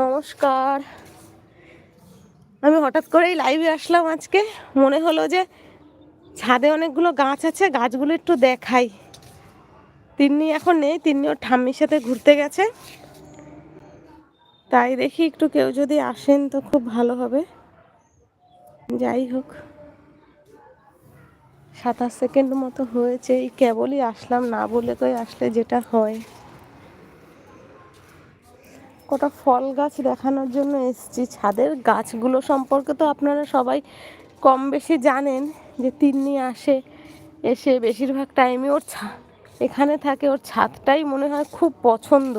নমস্কার। আমি হঠাৎ করেই লাইভে আসলাম আজকে। মনে হলো যে ছাদে অনেকগুলো গাছ আছে, গাছগুলো একটু দেখাই। তিন্নি এখন নেই, তিন্নি ওর ঠাম্মির সাথে ঘুরতে গেছে। তাই দেখি একটু কেউ যদি আসেন তো খুব ভালো হবে। যাই হোক, সাতাশ সেকেন্ড মতো হয়েছে, এই কেবলই আসলাম, না বলে কই আসলে যেটা হয়। কটা ফল গাছ দেখানোর জন্য এসেছি। ছাদের গাছগুলো সম্পর্কে তো আপনারা সবাই কম বেশি জানেন যে তিন্নি আসে, এসে বেশিরভাগ টাইমে ওর ছা, এখানে থাকে, ওর ছাদটাই মনে হয় খুব পছন্দ।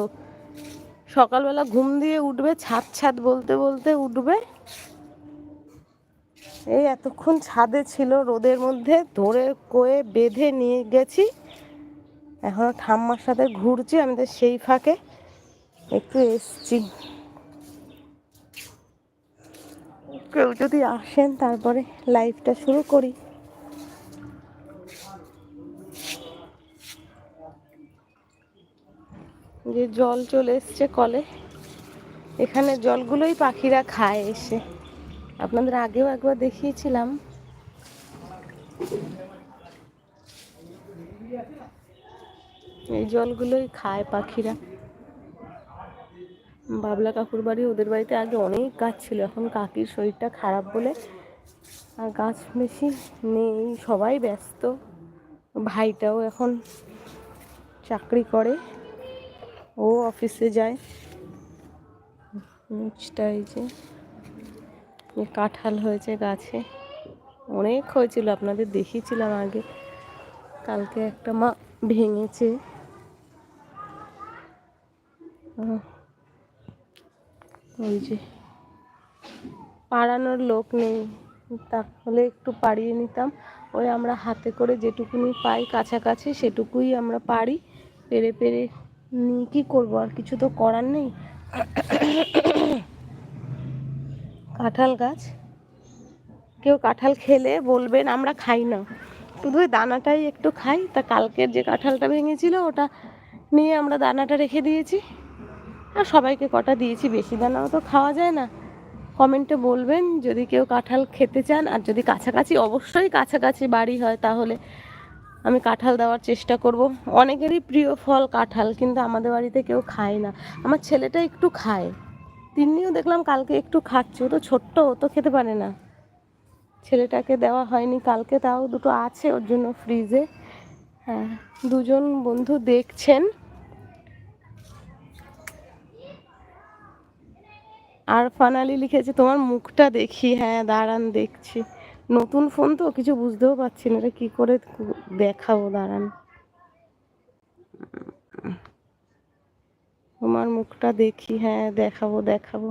সকালবেলা ঘুম দিয়ে উঠবে, ছাদ ছাদ বলতে বলতে উঠবে। এই এতক্ষণ ছাদে ছিল রোদের মধ্যে ধরে কয়ে বেঁধে নিয়ে গেছি। এখনও ঠাম্মার সাথে ঘুরছি, আমি তো সেই ফাঁকে। একটু এসছি। কেউ যদি আসেন তারপরে লাইভটা শুরু করি। যে জল চলে এসছে কলে, এখানে জলগুলোই পাখিরা খায় এসে। আপনাদের আগেও একবার দেখিয়েছিলাম। এই জলগুলোই খায় পাখিরা। বাবলা কাকুর বাড়ি ওদের বাড়িতে আগে অনেক গাছ ছিল, এখন কাকির শরীরটা খারাপ বলে আর গাছ বেশি নেই, সবাই ব্যস্ত। ভাইটাও এখন চাকরি করে, ও অফিসে যায়। নিচটা এই যে কাঁঠাল হয়েছে গাছে। অনেক হয়েছিল, আপনাদের দেখিয়েছিলাম আগে। কালকে একটা মা ভেঙেছে। ওই যে পাড়ানোর লোক নেই। তাহলে একটু পাড়িয়ে নিতাম। ওই আমরা হাতে করে যেটুকুনি পাই কাছাকাছি সেটুকুই আমরা পারি। পেরে পেরে নিয়ে কী করব? আর কিছু তো করার নেই। কাঁঠাল গাছ? কেউ কাঁঠাল খেলে বলবেন আমরা খাই না। শুধু ওই দানাটাই একটু খাই। তা কালকের যে কাঁঠালটা ভেঙেছিল, ওটা নিয়ে আমরা দানাটা রেখে দিয়েছি। আর সবাইকে কটা দিয়েছি বেশি দানাও তো খাওয়া যায় না। কমেন্টে বলবেন, যদি কেউ কাঁঠাল খেতে চান, আর যদি কাছাকাছি, অবশ্যই কাছাকাছি বাড়ি হয়, তাহলে আমি কাঁঠাল দেওয়ার চেষ্টা করব। অনেকেরই প্রিয় ফল কাঁঠাল, কিন্তু আমাদের বাড়িতে কেউ খায় না। আমার ছেলেটা একটু খায়। তিনিও দেখলাম কালকে একটু খাচ্ছে, ও তো ছোট্ট, ও তো খেতে পারে না। ছেলেটাকে দেওয়া হয়নি কালকে, তাও দুটো আছে, ওর জন্য ফ্রিজে হ্যাঁ দুজন বন্ধু দেখছেন। আর ফানালি লিখেছে, তোমার মুখটা দেখি হ্যাঁ দাঁড়ান দেখছি। নতুন ফোন তো, কিছু বুঝতেও পারছি না, এটা কী করে দেখাবো, দাঁড়ান। তোমার মুখটা দেখি হ্যাঁ দেখাবো দেখাবো।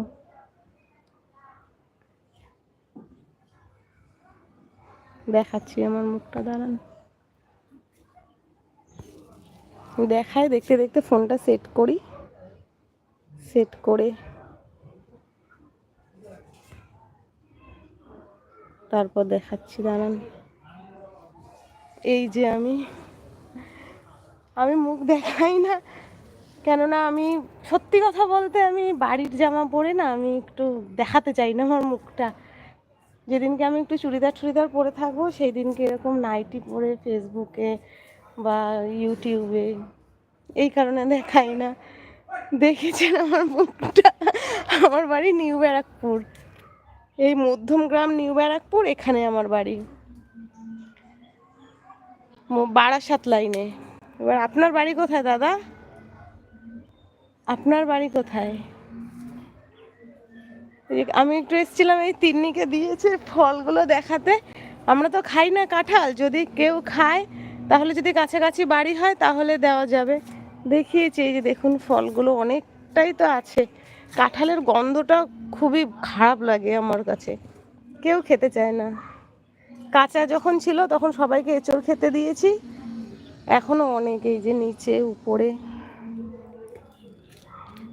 দেখাচ্ছি আমার মুখটা, দাঁড়ান। দেখায় দেখতে দেখতে ফোনটা সেট করি। সেট করে তারপর দেখাচ্ছি, দাঁড়ান। এই যে আমি আমি মুখ দেখাই না, কেননা আমি সত্যি কথা বলতে আমি বাড়ির জামা পরে না, আমি একটু দেখাতে চাই না আমার মুখটা। যেদিনকে আমি একটু চুড়িদার চুড়িদার পরে থাকব সেই দিনকে এরকম নাইটি পরে ফেসবুকে বা ইউটিউবে এই কারণে দেখাই না। দেখেছেন আমার মুখটা? আমার বাড়ি নিউ ব্যারাকপুর এই মধ্যমগ্রাম নিউ ব্যারাকপুর, এখানে আমার বাড়ি। বারাসাত লাইনে। এবার আপনার বাড়ি কোথায় দাদা? আপনার বাড়ি কোথায়? আমি একটু এসেছিলাম, এই তিন্নিকে দিয়েছে ফলগুলো দেখাতে। আমরা তো খাই না কাঁঠাল, যদি কেউ খায়, তাহলে যদি কাছাকাছি বাড়ি হয়, তাহলে দেওয়া যাবে। দেখিয়েছি, এই যে দেখুন, ফলগুলো অনেকটাই তো আছে। কাঁঠালের গন্ধটা খুবই খারাপ লাগে আমার কাছে। কেউ খেতে চায় না। কাঁচা যখন ছিল তখন সবাইকে এঁচড় খেতে দিয়েছি। এখনও অনেক এই যে নিচে, উপরে।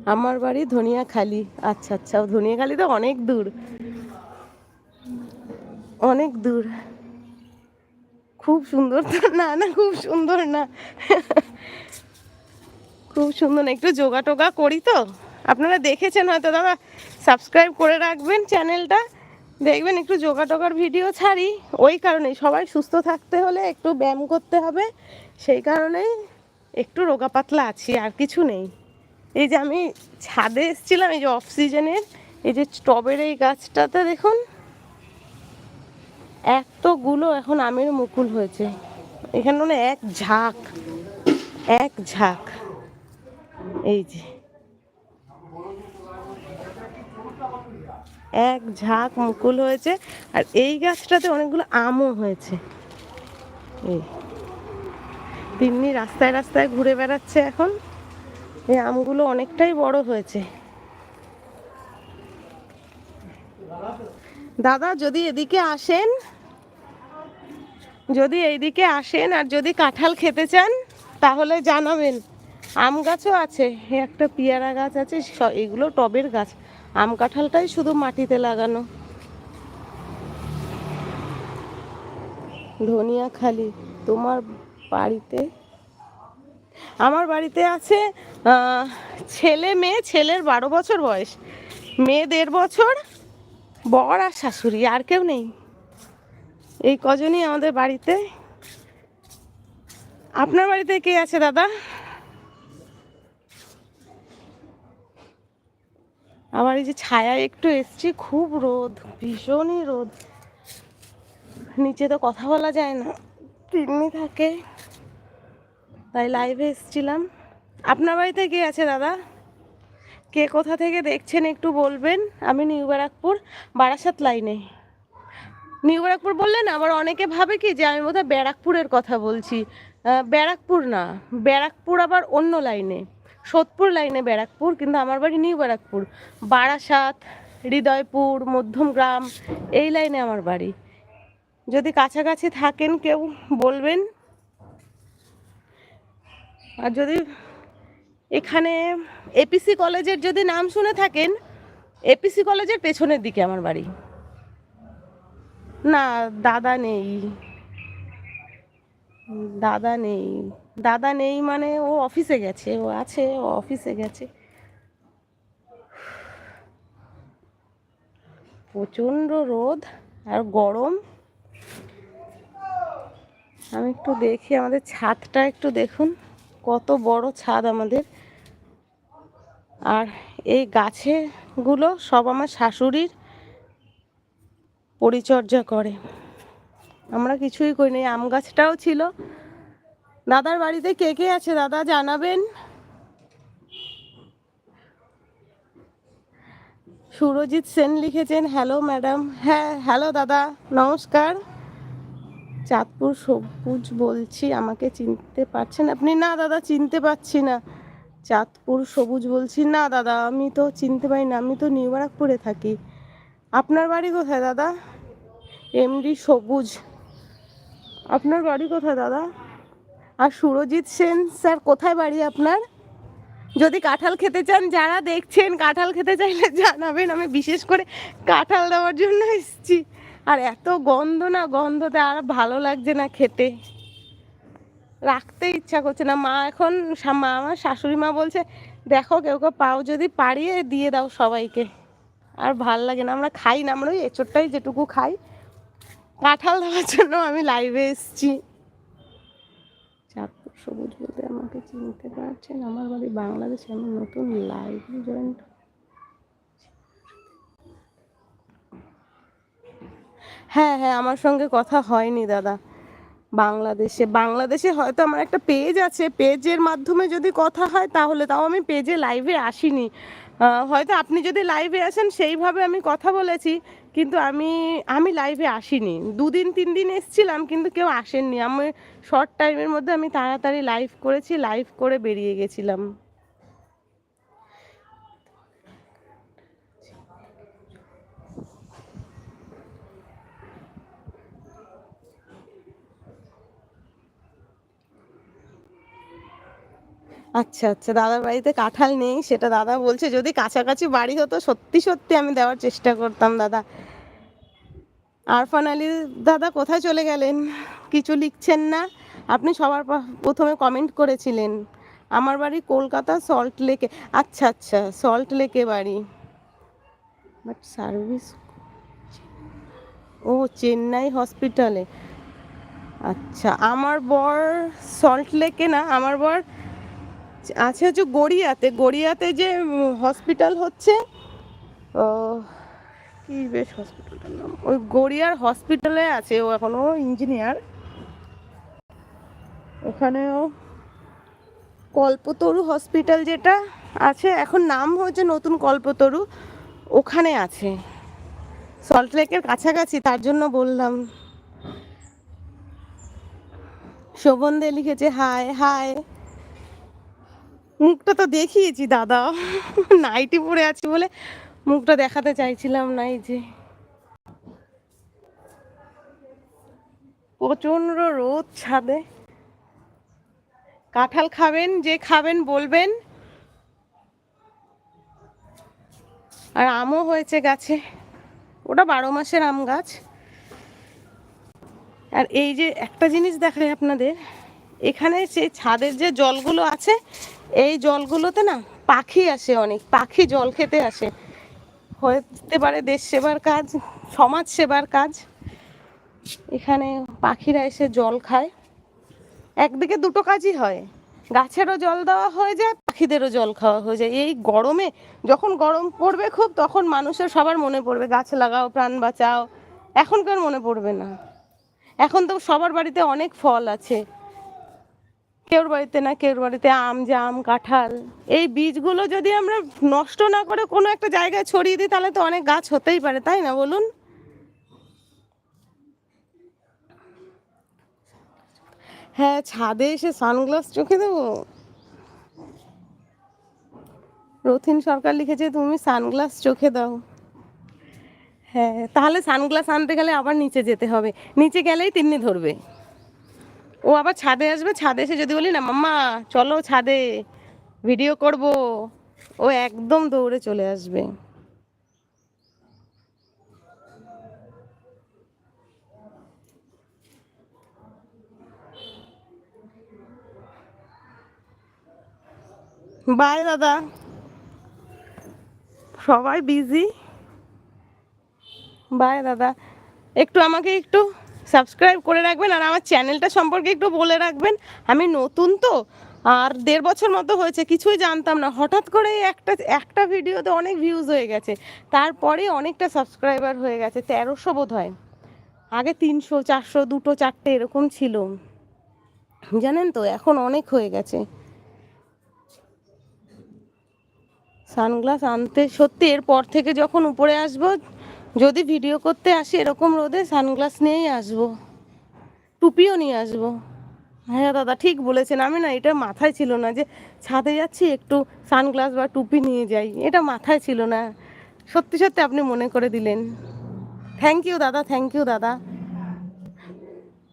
আমার বাড়ি ধনিয়াখালি। আচ্ছা আচ্ছা ধনিয়াখালি তো অনেক দূর। অনেক দূর। খুব সুন্দর না না, খুব সুন্দর না। খুব সুন্দর। একটু যোগা টোগা করি তো? আপনারা দেখেছেন হয়তো দাদা সাবস্ক্রাইব করে রাখবেন চ্যানেলটা দেখবেন একটু টোগার ভিডিও ছাড়ি। ওই কারণেই সবাই সুস্থ থাকতে হলে একটু ব্যায়াম করতে হবে। সেই কারণেই একটু রোগা পাতলা আছি, আর কিছু নেই। এই যে আমি ছাদে এসেছিলাম, এই যে অফ সিজনের এই যে টবের এই গাছটাতে দেখুন। এতগুলো এখন আমের মুকুল হয়েছে। এখানে এক ঝাঁক এক ঝাঁক। এই যে। এক ঝাঁক মুকুল হয়েছে। আর এই গাছটাতে অনেকগুলো আমও হয়েছে। এই তিন্নি রাস্তায় রাস্তায় ঘুরে বেড়াচ্ছে এখন। এই আমগুলো অনেকটাই বড় হয়েছে। দাদা, যদি এদিকে আসেন, যদি এইদিকে আসেন আর যদি কাঁঠাল খেতে চান, তাহলে জানাবেন। আম গাছও আছে একটা পেয়ারা গাছ আছে এগুলো টবের গাছ। আম কাঁঠালটাই শুধু মাটিতে লাগানো। ধনিয়া খালি, তোমার বাড়িতে? আমার বাড়িতে আছে ছেলে মেয়ে, ছেলের বারো বছর বয়স। মেয়ে দেড় বছর, বর আর শাশুড়ি, আর কেউ নেই। এই কজনই আমাদের বাড়িতে। আপনার বাড়িতে কে আছে, দাদা? আমার এই যে ছায়া একটু এসছি, খুব রোদ, ভীষণই রোদ। নিচে তো কথা বলা যায় না, তিন্নি থাকে। তাই লাইভে এসছিলাম। আপনার বাড়িতে কে আছে দাদা? কে কোথা থেকে দেখছেন একটু বলবেন? আমি নিউ ব্যারাকপুর, বারাসাত লাইনে নিউ ব্যারাকপুর বললেন, আবার অনেকে ভাবে কি যে আমি বোধহয় ব্যারাকপুরের কথা বলছি। ব্যারাকপুর না, ব্যারাকপুর আবার অন্য লাইনে সোদপুর লাইনে ব্যারাকপুর, কিন্তু আমার বাড়ি নিউ ব্যারাকপুর। বারাসাত, হৃদয়পুর, মধ্যমগ্রাম, এই লাইনে আমার বাড়ি। যদি কাছাকাছি থাকেন, কেউ বলবেন। আর যদি এখানে এপিসি কলেজের যদি নাম শুনে থাকেন এপিসি কলেজের পেছনের দিকে আমার বাড়ি। না, দাদা নেই। দাদা নেই। দাদা নেই মানে ও অফিসে গেছে, ও আছে, ও অফিসে গেছে। প্রচণ্ড রোদ আর গরম। আমি একটু দেখি, আমাদের ছাদটা একটু দেখুন। কত বড় ছাদ আমাদের। আর এই গাছেগুলো সব আমার শাশুড়ির পরিচর্যা করে। আমরা কিছুই করিনি, আম গাছটাও ছিল দাদার বাড়িতে কে কে আছে? দাদা, জানাবেন? সুরজিৎ সেন লিখেছেন হ্যালো ম্যাডাম হ্যাঁ হ্যালো দাদা, নমস্কার। চাঁদপুর সবুজ বলছি, আমাকে চিনতে পারছেন আপনি? না, দাদা, চিনতে পারছি না। চাঁদপুর সবুজ বলছি, না, দাদা, আমি তো চিনতে পারি না, আমি তো নিউ ব্যারাকপুরে থাকি। আপনার বাড়ি কোথায়, দাদা? এমডি সবুজ। আপনার বাড়ি কোথায়, দাদা? আর সুরজিৎ সেন, স্যার, কোথায় বাড়ি আপনার? যদি কাঁঠাল খেতে চান, যারা দেখছেন, কাঁঠাল খেতে চাইলে জানাবেন। আমি বিশেষ করে কাঁঠাল দেওয়ার জন্য এসেছি। আর এত গন্ধ না, গন্ধতে আর ভালো লাগছে না খেতে। রাখতে ইচ্ছা করছে না। মা এখন মা, আমার শাশুড়ি মা বলছে, দেখো, কেউ কেউ পাও যদি পারিয়ে দিয়ে দাও সবাইকে। আর ভালো লাগে না, আমরা খাই না, আমরা ওই এঁচোড়টাই যেটুকু খাই। কাঁঠাল দেওয়ার জন্য আমি লাইভে এসেছি। সবুজ বলতে আমাকে চিনতে পারছেন। আমার বাড়ি বাংলাদেশে, আমি নতুন লাইভ জয়েন হ্যাঁ হ্যাঁ আমার সঙ্গে কথা হয়নি দাদা। বাংলাদেশে বাংলাদেশে হয়তো আমার একটা পেজ আছে। পেজের মাধ্যমে যদি কথা হয়, তাহলে তাও আমি পেজে লাইভে আসিনি। হয়তো আপনি যদি লাইভে আসেন, সেইভাবে আমি কথা বলেছি, কিন্তু আমি আমি লাইভে আসিনি। দুদিন তিন দিন এসছিলাম, কিন্তু কেউ আসেননি। আমি শর্ট টাইমের মধ্যে আমি তাড়াতাড়ি লাইভ করেছি লাইভ করে বেরিয়ে গেছিলাম। আচ্ছা আচ্ছা। দাদার বাড়িতে কাঁঠাল নেই, সেটা দাদা বলছে। যদি কাছাকাছি বাড়ি হতো, সত্যি সত্যি আমি দেওয়ার চেষ্টা করতাম, দাদা। আরফান আলী দাদা কোথায় চলে গেলেন? কিছু লিখছেন না? আপনি সবার প্রথমে কমেন্ট করেছিলেন। আমার বাড়ি কলকাতা সল্ট লেকে আচ্ছা আচ্ছা সল্ট লেকে বাড়ি। বাট সার্ভিস ও চেন্নাই হসপিটালে আচ্ছা আমার বর সল্ট লেকে না, আমার বর আছে হচ্ছে গড়িয়াতে। গড়িয়াতে যে হসপিটাল হচ্ছে কি বেশ হসপিটালটার নাম? ওই গড়িয়ার হসপিটালে আছে, ও এখনও ইঞ্জিনিয়ার ওখানেও কল্পতরু হসপিটাল যেটা আছে, এখন নাম হয়েছে নতুন কল্পতরু, ওখানে আছে। সল্টলেকের কাছাকাছি, তার জন্য বললাম। শোভন দে লিখেছে, হায় হাই মুখটা তো দেখিয়েছি, দাদা। নাইটি পরে আছি বলে মুখটা দেখাতে চাইছিলাম না, এই যে। প্রচণ্ড রোদ ছাদে। কাঁঠাল খাবেন, যে খাবেন বলবেন। আর আমও হয়েছে গাছে। ওটা বারো মাসের আম গাছ। আর এই যে একটা জিনিস দেখাই আপনাদের, এখানে যে ছাদের যে জলগুলো আছে এই জলগুলোতে না পাখি আসে অনেক, পাখি জল খেতে আসে। হতে পারে দেশ সেবার কাজ, সমাজ সেবার কাজ। এখানে পাখিরা এসে জল খায়। একদিকে দুটো কাজই হয়, গাছেরও জল দেওয়া হয়ে যায়, পাখিদেরও জল খাওয়া হয়ে যায়। এই গরমে যখন গরম পড়বে খুব, তখন মানুষের সবার মনে পড়বে, গাছ লাগাও, প্রাণ বাঁচাও। এখনকার মনে পড়বে না। এখন তো সবার বাড়িতে অনেক ফল আছে। কেউর বাড়িতে না, কেউর বাড়িতে আম, জাম, কাঁঠাল। এই বীজগুলো যদি আমরা নষ্ট না করে কোনো একটা জায়গায় ছড়িয়ে দিই, তাহলে তো অনেক গাছ হতেই পারে, তাই না বলুন? হ্যাঁ ছাদে এসে সানগ্লাস চোখে দেবো? রথিন সরকার লিখেছে, তুমি সানগ্লাস চোখে দাও। হ্যাঁ তাহলে সানগ্লাস আনতে গেলে আবার নিচে যেতে হবে। নিচে গেলেই তিন্নি ধরবে। ও আবার ছাদে আসবে, ছাদে এসে যদি বলি, না, মাম্মা, চলো ছাদে ভিডিও করব। ও একদম দৌড়ে চলে আসবে। বাই, দাদা। সবাই বিজি বাই, দাদা। একটু আমাকে একটু সাবস্ক্রাইব করে রাখবেন আর আমার চ্যানেলটা সম্পর্কে একটু বলে রাখবেন। আমি নতুন তো, আর দেড় বছর মতো হয়েছে, কিছুই জানতাম না। হঠাৎ করে একটা একটা ভিডিওতে অনেক ভিউজ হয়ে গেছে। তারপরে অনেকটা সাবস্ক্রাইবার হয়ে গেছে, তেরোশো বোধ হয় আগে তিনশো, চারশো, দুটো, চারটে এরকম ছিল। জানেন তো, এখন অনেক হয়ে গেছে। সানগ্লাস আনতে সত্যি এরপর থেকে যখন উপরে আসব যদি ভিডিও করতে আসি, এরকম রোদে সানগ্লাস নিয়েই আসব। টুপিও নিয়ে আসব। হ্যাঁ দাদা ঠিক বলেছেন, আমি না, এটা মাথায় ছিল না যে ছাদে যাচ্ছি, একটু সানগ্লাস বা টুপি নিয়ে যাই। এটা মাথায় ছিল না। সত্যি সত্যি আপনি মনে করে দিলেন। থ্যাংক ইউ দাদা থ্যাংক ইউ দাদা।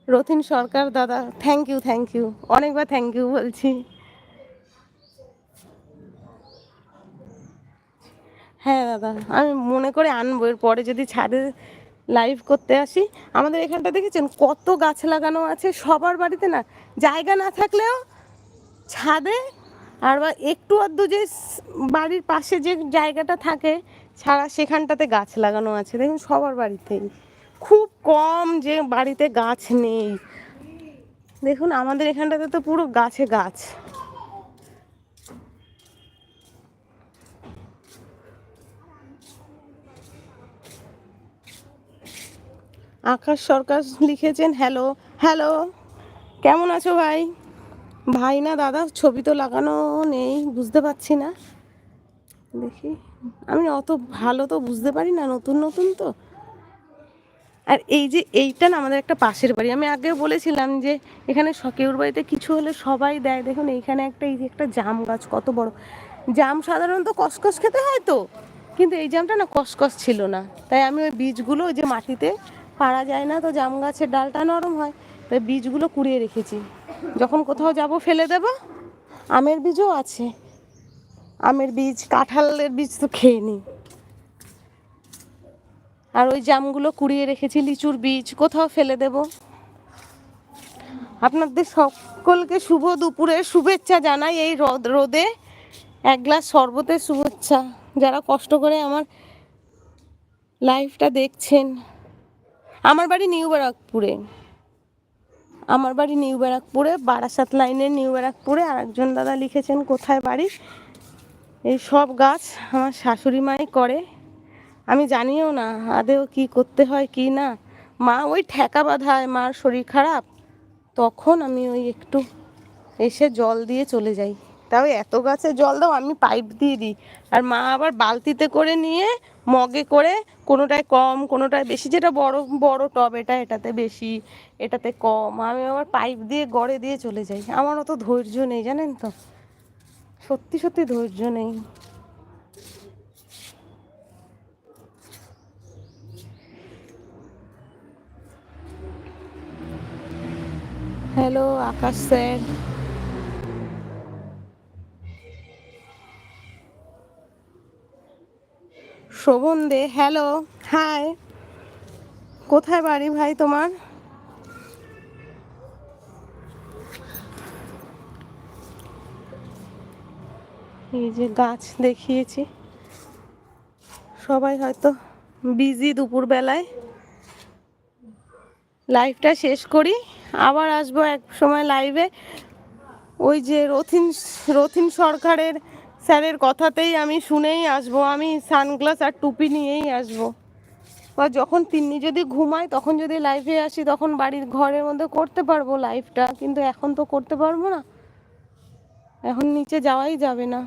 রথিন সরকার দাদা থ্যাংক ইউ থ্যাংক ইউ অনেকবার থ্যাংক ইউ বলছি। হ্যাঁ দাদা। আমি মনে করে আনব। এর পরে যদি ছাদে লাইভ করতে আসি, আমাদের এখানটা দেখেছেন? কত গাছ লাগানো আছে। সবার বাড়িতে না, জায়গা না থাকলেও ছাদে আর বা একটু আধটু যে বাড়ির পাশে যে জায়গাটা থাকে, ছাড়া সেখানটাতে গাছ লাগানো আছে। দেখুন, সবার বাড়িতেই। খুব কম যে বাড়িতে গাছ নেই। দেখুন, আমাদের এখানটাতে তো পুরো গাছে গাছ। আকাশ সরকার লিখেছেন, হ্যালো হ্যালো, কেমন আছো ভাই? ভাই না দাদা, ছবি তো লাগানো নেই, বুঝতে পারছি না। দেখি, আমি অত ভালো তো বুঝতে পারি না, নতুন নতুন তো। আর এই যে এইটা না আমাদের একটা পাশের বাড়ি। আমি আগে বলেছিলাম যে এখানে সকেউর বাড়িতে কিছু হলে সবাই দেয়। দেখুন, এইখানে একটা এই যে একটা জাম গাছ, কত বড়। জাম সাধারণত কসকস খেতে হয় তো, কিন্তু এই জামটা না কসকস ছিল না। তাই আমি ওই বীজগুলো যে মাটিতে পাড়া যায় না, তো জাম গাছের ডালটা নরম হয়। তাই বীজগুলো কুড়িয়ে রেখেছি। যখন কোথাও যাব, ফেলে দেব। আমের বীজও আছে। আমের বীজ, কাঁঠালের বীজ তো খেয়ে নিই আর ওই জামগুলো কুড়িয়ে রেখেছি, লিচুর বীজ, কোথাও ফেলে দেব। আপনাদের সকলকে শুভ দুপুরে শুভেচ্ছা জানাই এই রোদ, রোদে। এক গ্লাস শরবতের শুভেচ্ছা। যারা কষ্ট করে আমার লাইফটা দেখছেন আমার বাড়ি নিউ ব্যারাকপুরে। আমার বাড়ি নিউ ব্যারাকপুরে, বারাসাত লাইনের নিউ ব্যারাকপুরে। আরেকজন দাদা লিখেছেন, কোথায় বাড়ি? এই সব গাছ আমার শাশুড়ি মাই করে। আমি জানিও না আদেও কি করতে হয়, কি না। মা ওই ঠেকা বাঁধায়, মার শরীর খারাপ। তখন আমি ওই একটু এসে জল দিয়ে চলে যাই। তাও এত গাছে জল দাও, আমি পাইপ দিয়ে দিই। আর মা আবার বালতিতে করে নিয়ে মগে করে কোনোটায় কম, কোনোটায় বেশি। যেটা বড় বড় টব, এটা এটাতে বেশি, এটাতে কম। আমি আবার পাইপ দিয়ে গড়ে দিয়ে চলে যাই। আমার অত ধৈর্য নেই, জানেন তো? সত্যি সত্যি ধৈর্য নেই। Hello Akash sir. Shobhan Dey hello hi কোথায় বাড়ি ভাই তোমার? এই যে গাছ দেখিয়েছি। সবাই হয়তো বিজি দুপুরবেলায়। লাইভটা শেষ করি, আবার আসব এক সময় লাইভে ওই যে রথিন রথিন সরকারের স্যারের কথাতেই আমি শুনেই আসব। আমি সানগ্লাস আর টুপি নিয়েই আসব। বা যখন তিন্নি যদি ঘুমায়, তখন যদি লাইভে আসি, তখন বাড়ির ঘরের মধ্যে করতে পারব লাইভটা কিন্তু এখন তো করতে পারব না। এখন নিচে যাওয়াই যাবে না।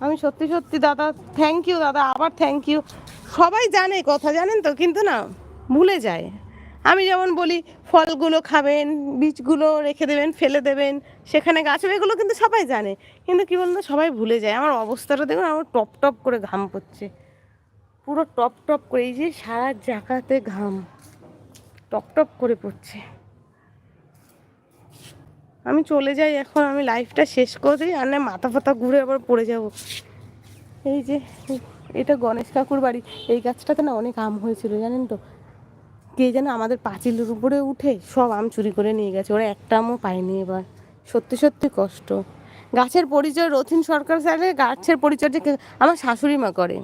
আমি সত্যি সত্যি দাদা থ্যাংক ইউ দাদা, আবার থ্যাংক ইউ সবাই জানে কথা, জানেন তো? কিন্তু না, ভুলে যায়। আমি যেমন বলি, ফলগুলো খাবেন, বীজগুলো রেখে দেবেন, ফেলে দেবেন। সেখানে গাছ হবে, এগুলো কিন্তু সবাই জানে। কিন্তু কী বলতো, সবাই ভুলে যায়। আমার অবস্থাটা দেখুন, আমার টপ টপ করে ঘাম পড়ছে। পুরো টপ টপ করে, এই যে সারা জায়গাতে ঘাম। টপ টপ করে পড়ছে। আমি চলে যাই এখন, আমি লাইফটা শেষ করে দিই, আর না মাথা ফাতা ঘুরে আবার পড়ে যাব। এই যে এটা গণেশ কাকুর বাড়ি। এই গাছটাতে না অনেক আম হয়েছিল, জানেন তো? কে যেন আমাদের পাঁচিলের উপরে উঠে সব আম চুরি করে নিয়ে গেছে। ওরা একটা আমও পায়নি এবার। সত্যি সত্যি কষ্ট। গাছের পরিচয় রথিন সরকার স্যারের, গাছের পরিচর্যা আমার শাশুড়ি মা করে।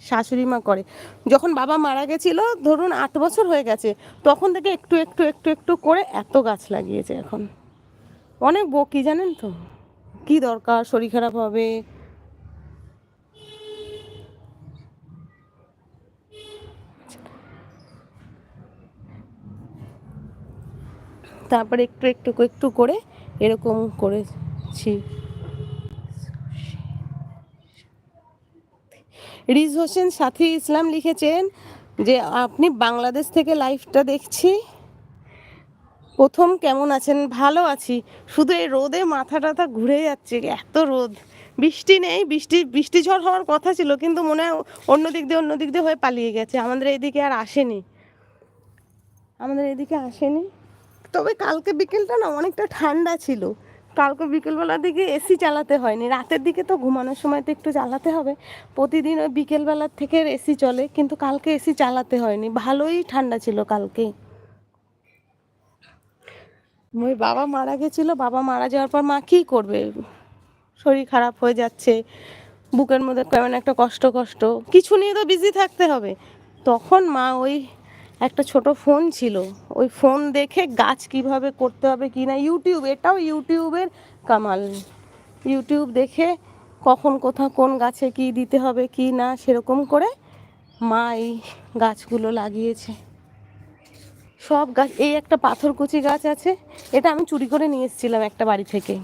শাশুড়ি মা করে। যখন বাবা মারা গেছিল, ধরুন আট বছর হয়ে গেছে, তখন থেকে একটু একটু একটু একটু করে এত গাছ লাগিয়েছে এখন। অনেক বকি জানেন তো? কি দরকার? শরীর খারাপ হবে? তারপরে একটু একটু একটু করে এরকম করেছি। রিজ হোসেন সাথী ইসলাম লিখেছেন যে, আপনি বাংলাদেশ থেকে লাইভটা দেখছি। প্রথম কেমন আছেন? ভালো আছি। শুধু এই রোদে মাথা টাথা ঘুরে যাচ্ছে। এত রোদ। বৃষ্টি নেই। বৃষ্টি বৃষ্টি ঝড় হওয়ার কথা ছিল, কিন্তু মনে হয় অন্য দিক দিয়ে, অন্য দিক দিয়ে হয়ে পালিয়ে গেছে। আমাদের এদিকে আর আসেনি। আমাদের এদিকে আসেনি। তবে কালকে বিকেলটা না অনেকটা ঠান্ডা ছিল। কালকে বিকেলবেলার দিকে এসি চালাতে হয়নি। রাতের দিকে তো ঘুমানোর সময় তো একটু চালাতে হবে। প্রতিদিন ওই বিকেলবেলার থেকে এসি চলে, কিন্তু কালকে এসি চালাতে হয়নি। ভালোই ঠান্ডা ছিল কালকে। ওই বাবা মারা গেছিল। বাবা মারা যাওয়ার পর মা কী করবে? শরীর খারাপ হয়ে যাচ্ছে। বুকের মধ্যে কেমন একটা কষ্ট কষ্ট। কিছু নিয়ে তো বিজি থাকতে হবে। তখন মা ওই একটা ছোট ফোন ছিল। ওই ফোন দেখে গাছ কীভাবে করতে হবে কি না ইউটিউব এটাও ইউটিউবের কামাল। ইউটিউব দেখে কখন, কোথা, কোন গাছে কি দিতে হবে, কি না, সেরকম করে মা এই গাছগুলো লাগিয়েছে। সব গাছ, এই একটা পাথরকুচি গাছ আছে, এটা আমি চুরি করে নিয়ে এসেছিলাম একটা বাড়ি থেকে।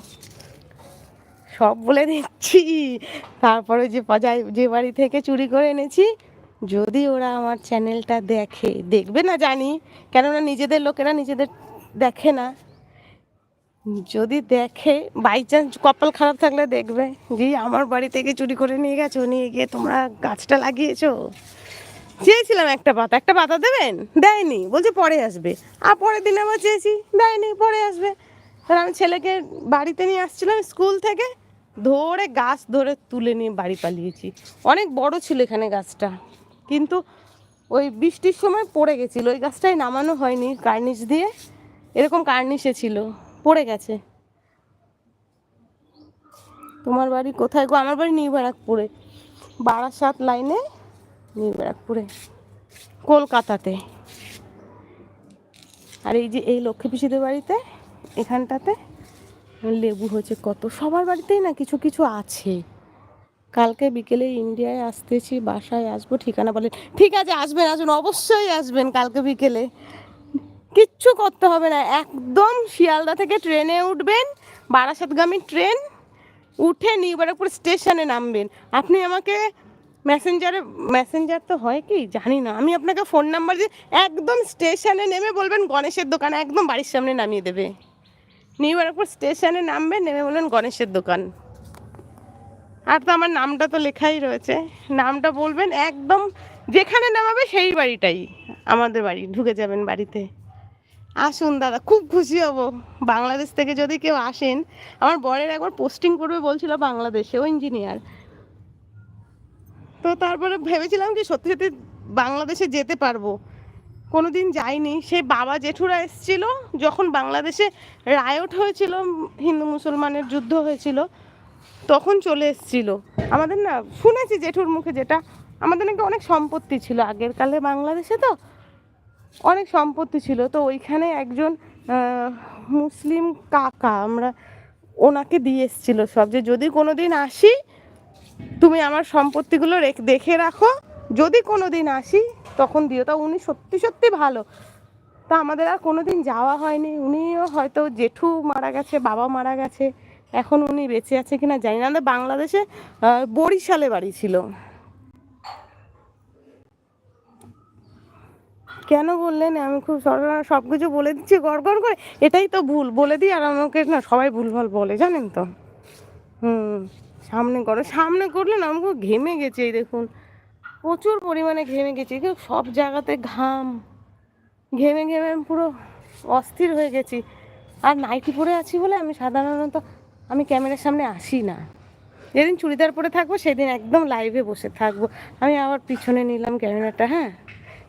সব বলে দিচ্ছি, তারপরে যে যে বাড়ি থেকে চুরি করে এনেছি যদি ওরা আমার চ্যানেলটা দেখে, দেখবে না জানি, কেননা নিজেদের লোকেরা নিজেদের দেখে না। যদি দেখে বাই চান্স কপাল খারাপ থাকলে দেখবে, যে আমার বাড়ি থেকে চুরি করে নিয়ে গেছো, নিয়ে গিয়ে তোমরা গাছটা লাগিয়েছো। চেয়েছিলাম একটা পাতা একটা পাতা দেবেন? দেয়নি, বলছে পরে আসবে। আর পরের দিন আবার চেয়েছি, দেয়নি, পরে আসবে। তাহলে আমি ছেলেকে বাড়িতে নিয়ে আসছিলাম স্কুল থেকে, ধরে গাছ ধরে তুলে নিয়ে বাড়ি পালিয়েছি। অনেক বড় ছিল এখানে গাছটা। কিন্তু ওই বৃষ্টির সময় পড়ে গেছিল। ওই গাছটাই নামানো হয়নি কার্নিশ দিয়ে। এরকম কার্নিশে ছিল। পড়ে গেছে। তোমার বাড়ি কোথায় গো? আমার বাড়ি নিউ ব্যারাকপুরে। বারাসাত লাইনে নিউ ব্যারাকপুরে। কলকাতাতে। আর এই যে এই লক্ষ্মী পিসিদের বাড়িতে, এখানটাতে লেবু হয়েছে কত। সবার বাড়িতেই না কিছু কিছু আছে। কালকে বিকেলে ইন্ডিয়ায় আসতেছি বাসায় আসব, ঠিকানা বলে। ঠিক আছে, আসবেন আসবেন, অবশ্যই আসবেন কালকে বিকেলে। কিচ্ছু করতে হবে না, একদম শিয়ালদা থেকে ট্রেনে উঠবেন, বারাসাতগামী ট্রেন, উঠে নিউ ব্যারাকপুর স্টেশনে নামবেন। আপনি আমাকে মেসেঞ্জারে মেসেঞ্জার তো হয় কি? জানি না। আমি আপনাকে ফোন নাম্বার দিয়ে একদম স্টেশনে নেমে বলবেন, গণেশের দোকান, একদম বাড়ির সামনে নামিয়ে দেবে। নিউ ব্যারাকপুর স্টেশনে নামবেন, নেমে বলবেন গণেশের দোকান। আর তো আমার নামটা তো লেখাই রয়েছে। নামটা বলবেন একদম যেখানে নামাবে সেই বাড়িটাই। আমাদের বাড়ি, ঢুকে যাবেন বাড়িতে। আসুন দাদা, খুব খুশি হব। বাংলাদেশ থেকে যদি কেউ আসেন, আমার বরের একবার পোস্টিং করবে বলছিল বাংলাদেশে, ও ইঞ্জিনিয়ার তো তারপরে ভেবেছিলাম কি সত্যি সত্যি বাংলাদেশে যেতে পারব। কোনো দিন যাইনি, সেই বাবা জেঠুরা এসেছিল, যখন বাংলাদেশে রায়ট হয়েছিল, হিন্দু মুসলমানের যুদ্ধ হয়েছিল তখন চলে এসেছিল। আমাদের না, শুনেছি জেঠুর মুখে যেটা। আমাদের নাকি অনেক সম্পত্তি ছিল আগের কালে বাংলাদেশে তো। অনেক সম্পত্তি ছিল। তো ওইখানে একজন মুসলিম কাকা আমরা, ওনাকে দিয়ে এসেছিল সব যে, যদি কোনো দিন আসি, তুমি আমার সম্পত্তিগুলো দেখে রাখো। যদি কোনো দিন আসি, তখন দিও। তা উনি সত্যি সত্যি ভালো। তা আমাদের আর কোনো দিন যাওয়া হয়নি। উনিও হয়তো জেঠু মারা গেছে বাবা মারা গেছে। এখন উনি বেঁচে আছে কিনা জানি না। বাংলাদেশে বরিশালে বাড়ি ছিল। কেন বললেন? আমি খুব সব কিছু বলে দিচ্ছি, গড় গড় করে। এটাই তো ভুল, বলে দিই আর আমাকে না সবাই ভুলভাল বলে, জানেন তো। হুম, সামনে করো, সামনে করলে না আমি খুব ঘেমে গেছি, এই দেখুন। প্রচুর পরিমাণে ঘেমে গেছি সব জায়গাতে ঘাম। ঘেমে ঘেমে পুরো অস্থির হয়ে গেছি। আর নাইটি পরে আছি বলে আমি সাধারণত আমি ক্যামেরার সামনে আসি না। যেদিন চুড়িদার পরে থাকব, সেদিন একদম লাইভে বসে থাকব। আমি আবার পিছনে নিলাম ক্যামেরাটা হ্যাঁ?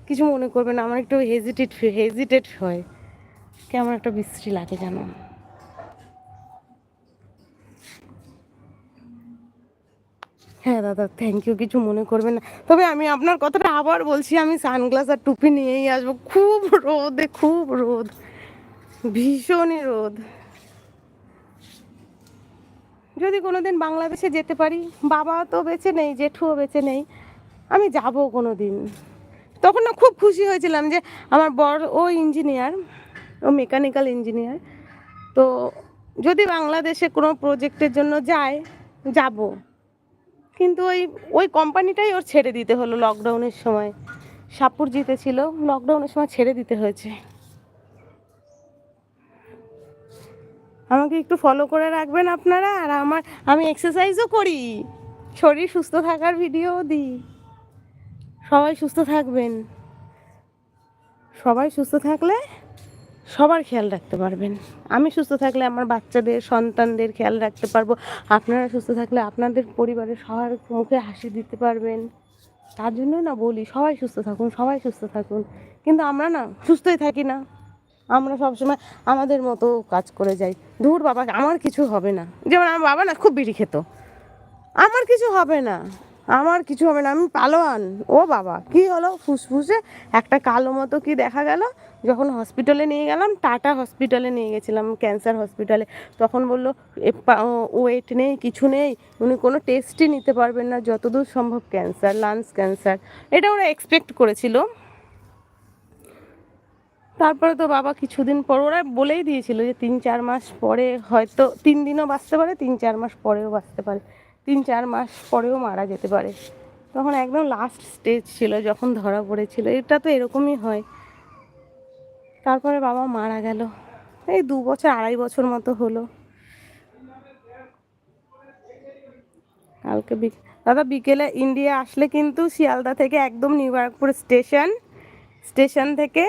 কিছু মনে করবে না, আমার একটু হেজিটেট হেজিটেট হয়। কেমন একটা বিশ্রী লাগে যেন হ্যাঁ দাদা থ্যাংক ইউ কিছু মনে করবেন না। তবে আমি আপনার কথাটা আবার বলছি, আমি সানগ্লাস আর টুপি নিয়েই আসব। খুব রোদে, খুব রোদ। ভীষণই রোদ। যদি কোনোদিন বাংলাদেশে যেতে পারি বাবা তো বেঁচে নেই, জেঠুও বেঁচে নেই, আমি যাব কোনো দিন তখন না খুব খুশি হয়েছিলাম যে আমার বড় ও ইঞ্জিনিয়ার ও মেকানিক্যাল ইঞ্জিনিয়ার তো যদি বাংলাদেশে কোনো প্রজেক্টের জন্য যায়, যাব। কিন্তু ওই ওই কোম্পানিটাই ওর ছেড়ে দিতে হলো লকডাউনের সময়। সাপুর জিতেছিল লকডাউনের সময় ছেড়ে দিতে হয়েছে। আমাকে একটু ফলো করে রাখবেন আপনারা, আর আমার, আমি এক্সারসাইজও করি। শরীর সুস্থ থাকার ভিডিও দিই। সবাই সুস্থ থাকবেন। সবাই সুস্থ থাকলে সবার খেয়াল রাখতে পারবেন। আমি সুস্থ থাকলে আমার বাচ্চাদের, সন্তানদের খেয়াল রাখতে পারব। আপনারা সুস্থ থাকলে আপনাদের পরিবারের সবার মুখে হাসি দিতে পারবেন। তার জন্য না বলি, সবাই সুস্থ থাকুন, সবাই সুস্থ থাকুন। কিন্তু আমরা না, সুস্থই থাকি না। আমরা সবসময় আমাদের মতো কাজ করে যাই। দূর বাবা, আমার কিছু হবে না। যেমন আমার বাবা না খুব বিড়ি খেত। আমার কিছু হবে না। আমার কিছু হবে না। আমি পালোয়ান। ও বাবা, কি হলো? ফুসফুসে একটা কালো মতো কি দেখা গেল? যখন হসপিটালে নিয়ে গেলাম, টাটা হসপিটালে নিয়ে গেছিলাম ক্যান্সার হসপিটালে তখন বলল ওয়েট নেই, কিছু নেই। উনি কোনো টেস্টই নিতে পারবেন না। যতদূর সম্ভব ক্যান্সার লাংস ক্যান্সার এটা ওরা এক্সপেক্ট করেছিল। তারপরে তো বাবা কিছুদিন পর, ওরা বলেই দিয়েছিল যে তিন, চার মাস পরে হয়তো, তিন দিনও বাঁচতে পারে, তিন, চার মাস পরেও বাঁচতে পারে। তিন, চার মাস পরেও মারা যেতে পারে। তখন একদম লাস্ট স্টেজ ছিল যখন ধরা পড়েছিল, এটা তো এরকমই হয়। তারপরে বাবা মারা গেল। এই দু বছর, আড়াই বছর মতো হলো। কালকে দাদা বিকেলে ইন্ডিয়া আসলে কিন্তু শিয়ালদা থেকে একদম নিউ স্টেশন স্টেশন থেকে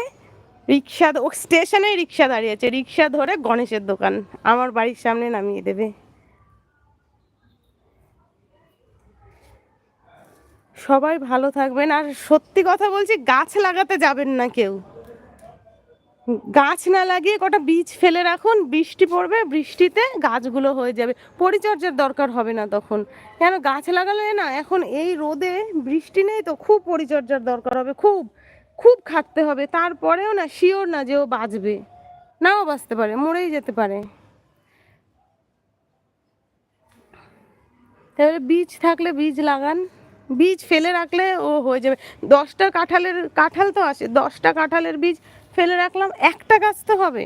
রিক্সা ও স্টেশনে রিক্সা দাঁড়িয়েছে রিক্সা ধরে গণেশের দোকান। আমার বাড়ির সামনে নামিয়ে দেবে। সবাই ভালো থাকবেন। আর সত্যি কথা বলছি, গাছ লাগাতে যাবেন না কেউ। গাছ না লাগিয়ে কটা বীজ ফেলে রাখুন। বৃষ্টি পড়বে, বৃষ্টিতে গাছগুলো হয়ে যাবে। পরিচর্যার দরকার হবে না তখন। কেন গাছ লাগালে না, এখন এই রোদে বৃষ্টি নেই তো খুব পরিচর্যার দরকার হবে, খুব। খুব খাটতে হবে, তারপরেও না শিওর না যে ও বাঁচবে। নাও বাঁচতে পারে, মরেই যেতে পারে। তাহলে বীজ থাকলে বীজ লাগান, বীজ ফেলে রাখলে ও হয়ে যাবে। দশটা কাঁঠালের, কাঁঠাল তো আসে দশটা কাঁঠালের বীজ ফেলে রাখলাম, একটা গাছ তো হবে।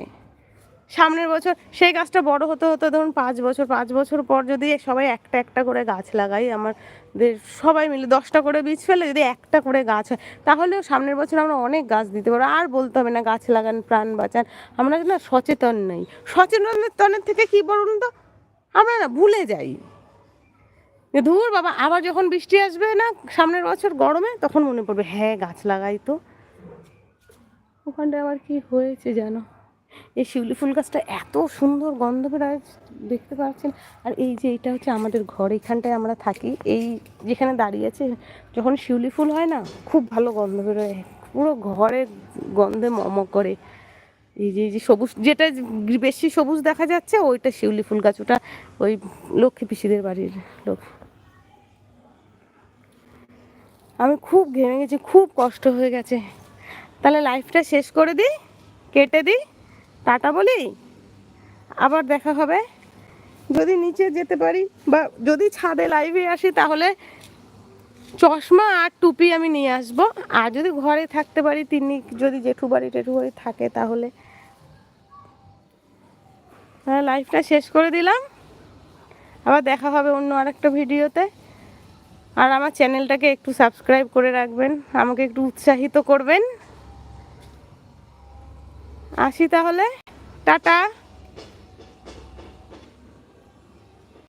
সামনের বছর, সেই গাছটা বড় হতে হতে ধরুন পাঁচ বছর পাঁচ বছর পর যদি সবাই একটা একটা করে গাছ লাগাই, আমাদের সবাই মিলে দশটা করে বীজ ফেলে যদি একটা করে গাছ হয়, তাহলেও সামনের বছর আমরা অনেক গাছ দিতে পারব। আর বলতে হবে না, গাছ লাগান, প্রাণ বাঁচান, আমরা না সচেতন নেই। সচেতনের থেকে কি বলুন তো? আমরা না ভুলে যাই। ধুর বাবা, আবার যখন বৃষ্টি আসবে না সামনের বছর গরমে, তখন মনে পড়বে হ্যাঁ গাছ লাগাই তো। ওখানটায় আবার কি হয়েছে জানো? এই শিউলি ফুল গাছটা এত সুন্দর গন্ধ বেরোয়, দেখতে পাচ্ছেন। আর এই যে এইটা হচ্ছে আমাদের ঘর, এখানটায় আমরা থাকি। এই যেখানে দাঁড়িয়ে আছে, যখন শিউলি ফুল হয় না, খুব ভালো গন্ধ বেরোয়। পুরো ঘরে গন্ধে মম করে। এই যে যে সবুজ, যেটা বেশি সবুজ দেখা যাচ্ছে, ওইটা শিউলি ফুল গাছ। ওটা ওই লক্ষ্মী পিসিদের বাড়ির লোক। আমি খুব ঘেমে গেছি, খুব কষ্ট হয়ে গেছে। তাহলে লাইফটা শেষ করে দিই, কেটে দিই। টাটা বলি? আবার দেখা হবে। যদি নিচে যেতে পারি বা যদি ছাদে লাইভে আসি তাহলে চশমা আর টুপি আমি নিয়ে আসব। আর যদি ঘরে থাকতে পারি, তিনি যদি জেঠু বাড়ি টেঠু বাড়ি থাকে তাহলে। হ্যাঁ লাইফটা শেষ করে দিলাম। আবার দেখা হবে অন্য আরেকটা ভিডিওতে। আর আমার চ্যানেলটাকে একটু সাবস্ক্রাইব করে রাখবেন। আমাকে একটু উৎসাহিত করবেন। আসি তাহলে। টাটা।